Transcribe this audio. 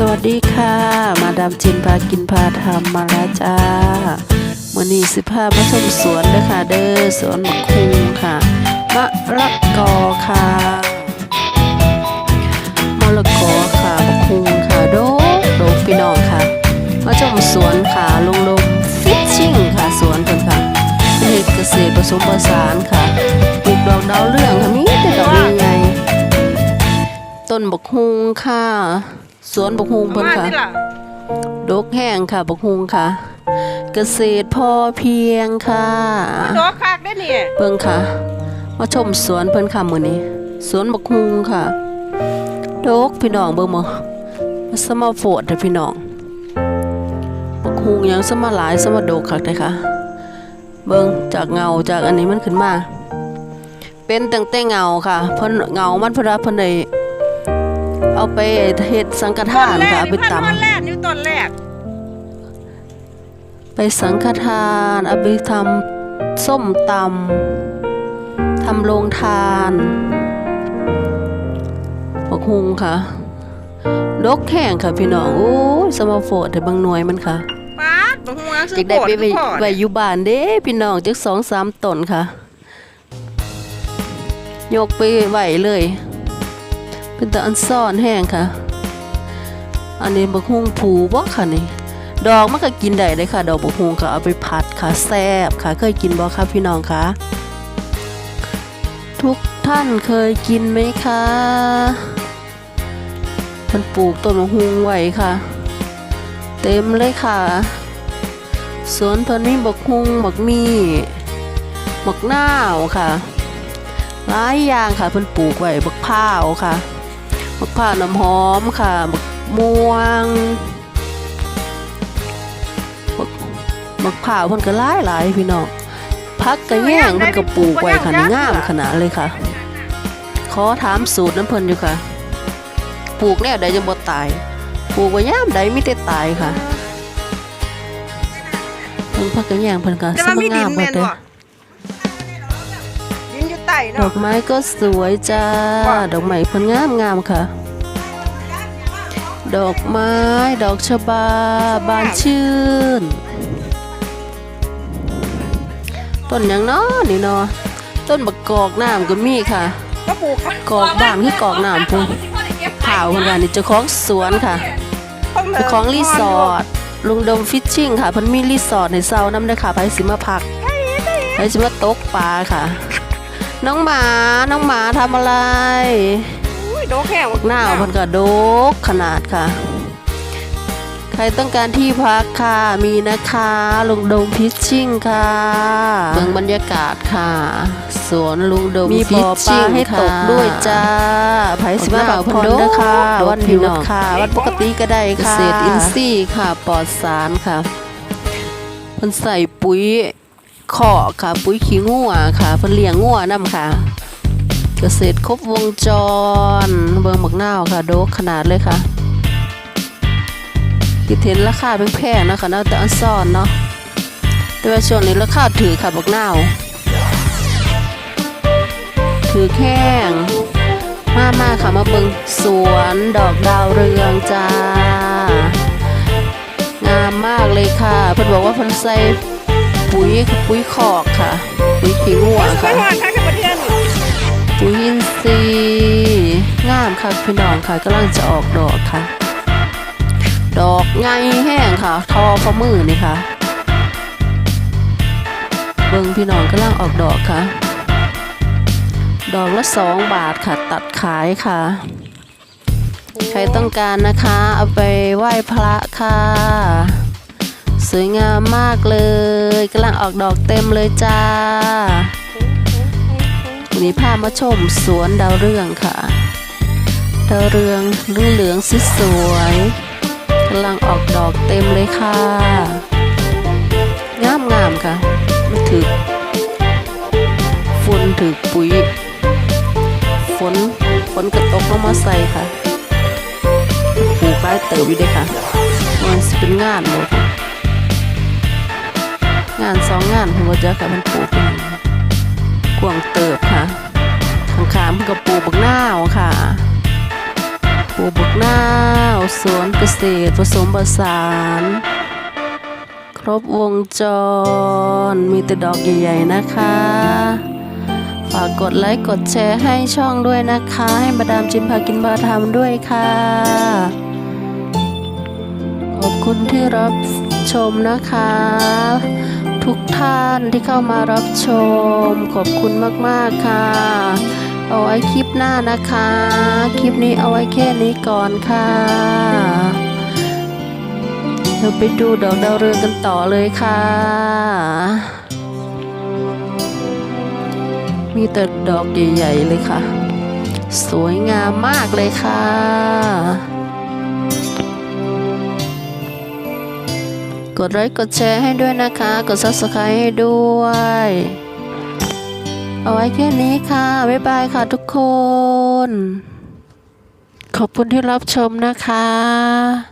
สวัสดีค่ะ มาดามจินพากินพาทำมาแล้วจ้ามื่อนี้สิพามาชมสวนเด้อค่ะเด้อสวนมะคุงค่ะมะละกอค่ะมะละกอค่ะมะคุงค่ะโดกโดกพี่น้องค่ะมาชมสวนค่ะลงลมฟิชชิ่งค่ะสวนเพิ่นค่ะเป็นเกษตรผสมผสานค่ะปลูกดอกดาวเรืองค่ะมีแต่ดอกใหญ่ๆต้นบกฮุงค่ะ สวนบกฮุงเพิ่นมาค่ะที่ล่ะดกแห้งค่ะบกฮุงค่ะ เกษตรพอเพียงค่ะดอกคักได้เนี่ยเบิ่งค่ะ มาชมสวนเพิ่นค่ะมื้อนี้ สวนบกฮุงค่ะ ดกพี่น้องเบิ่งบ่มาสมาโฟดเด้อพี่น้องบกฮุงยังสมาหลายสมาดกคักเด้อค่ะ เบิ่งจากเงาจากอันนี้มันขึ้นมา เป็นตั้งแต่เงาค่ะเพิ่นเงามันเพิ่นว่าเพิ่นได้ เอาไปเฮ็ดสังฆทานค่ะเอาไปพันตำต้นแรกนี่ต้นแรก ไปสังฆทานเอาไปทำส้มตำทำโรงทานบักฮุงค่ะดกแข่งค่ะพี่น้องโอ้ยสมาโฟดแต่บางหน่วยมันค่ะป๊าดบ่ฮู้ว่าซื้จัอกได้ไปโพไว้ดพ่อไว้อยู่บ้านเด้พี่น้องจักสองสามต้นค่ะ ยกไปไหวเลย เป็นตะอันซ่อนแห้งค่ะ อันนี้บักฮุงผูบ่ค่ะนี่ ดอกมันก็กินได้เลยค่ะ ดอกบักฮุงค่ะเอาไปผัดค่ะแซ่บค่ะ เคยกินบ่ค่ะพี่น้องคะทุกท่านเคยกินไหมคะเพิ่นปลูกต้นบักฮุงไว้ค่ะ เต็มเลยค่ะสวนเพิ่นมีบักฮุงบักมีบักหน้าวค่ะหลายอย่างค่ะเพิ่นปลูกไว้บักพร้าวค่ะ บักพร้าวน้ำหอมค่ะบักม่วงบักผ่าวเพิ่นก็หลายหลายพี่น้องพักกระแย่งเพิ่นก็ปลูกไว้ค่ะนี่งามขนาดเลยค่ะ ขอถามสูตรน้ำเพิ่นอยู่ค่ะ ปลูกแนวใดจะบ่ตาย ปลูกไว้ยามใดมีแต่ตายค่ะเพิ่นพักกระแย่งเพิ่นก็แต่สว่ามัมียดิงานมแม่เบิดนเด้อ บ่ดินอยู่ใต้ดอเนาะกไม้ก็สวยจ้า ดอกไม้เพิ่นงามงามค่ะ ดอกไม้ดอกชบาบานชื่น ต้นหยังเนาะนี่เนาะต้นบักกอกน้ำก็มีค่ะ ก็ปลูกค่ะกอกบ้านคือกอกน้ำพุ่นผ่าวคนว่านี่เจ้าของสวนค่ะเจ้าของรีสอร์ทลุงดมฟิชชิ่งค่ะเพิ่นมีรีสอร์ทในเซาน้ำเด้อค่ะไปสิมาพักไปสิมาตกปลาค่ะ น้องหมา น้องหมาทำอะไรอุ้ยดอกแห้งหน้าเพิ่นก็โดกขนาดค่ะ ใครต้องการที่พักค่ะ มีนะคะลุงดมพิชชิ่งค่ะเบิ่งบรรยากาศค่ะ สวนลุงดมมีพิบ่อชปชิ่ลางให้ค่ะตกด้วยจ้าไผสิมาพักผ่อนเด้อค่ะวันหยุดค่ะ วันปกติก็ได้ค่ะเกษตรอินทรีย์ค่ะปลอดสารค่ะเพิ่นใส่ปุ๋ย ขอกค่ะ ปุ๋ยขี้งัวค่ะเพิ่นเลี้ยงงัวนํค่ะ เกษตรครบวงจร เบิงบักนาวค่ะ โดกขนาดเลยค่ะคิดเห็นราคาแพงๆนะคะเนาะแต่อันซ่อนเนาะแต่ว่าช่วงนี้ราคาถือค่ะบักนาวถือแข้งมามาค่ะมาเบิงสวนดอกดาวเรืองจ้างามมากเลยค่ะเพิ่นบอกว่าเพิ่นใส่ ปุ๋ยปุ๋ยคอกค่ะ ปุ๋ยขี้งัวไปค่ะหอดค่ะขึ้นมาเทือนนี่ปุ๋ยอินทรีย์งามค่ะพี่น้องค่ะกำลังจะออกดอกค่ะ ดอกไงแห้งค่ะ ทอฝ่ามือนี่ค่ะ เบิ่งพี่น้องกำลังออกดอกค่ะ ดอกละสองบาทค่ะตัดขายค่ะใครต้องการนะคะ เอาไปไหว้พระค่ะ สวยงามมากเลยกำลังออกดอกเต็มเลยจ้าวันนี้พามาชมสวนดาวเรืองค่ะ ดาวเรืองเหลืองเหลืองสีสวยกำลังออกดอกเต็มเลยค่ะ งามงามค่ะมันถือฝนถือปุ๋ยฝนฝนกระตกลงมาใส่ค่ะปลูกไร่เติบอยู่ด้วยค่ะมันเป็นงานหมด งานสองงานผมว่าจะค่ะมันปลูกเป็นกวางเติบค่ะข้างๆเพิ่นก็ปลูกบักนาวค่ะปลูกบักนาวสวนเกษตรผสมผสาน ครบวงจร มีแต่ดอกใหญ่ๆนะคะ ฝากกดไลค์กดแชร์ให้ช่องด้วยนะคะ ให้มาดามจิมพากินพาทำด้วยค่ะ ขอบคุณที่รับชมนะคะ ทุกท่านที่เข้ามารับชม ขอบคุณมาก ๆ ค่ะ เอาไว้คลิปหน้านะคะ คลิปนี้เอาไว้แค่นี้ก่อนค่ะเราไปดูดอกดาวเรืองกันต่อเลยค่ะ มีแต่ดอกใหญ่ ๆ เลยค่ะ สวยงามมากเลยค่ะ กดไลค์กดแชร์ให้ด้วยนะคะ กด subscribe ให้ด้วย เอาไว้แค่นี้ค่ะ บ๊ายบายค่ะทุกคน ขอบคุณที่รับชมนะคะ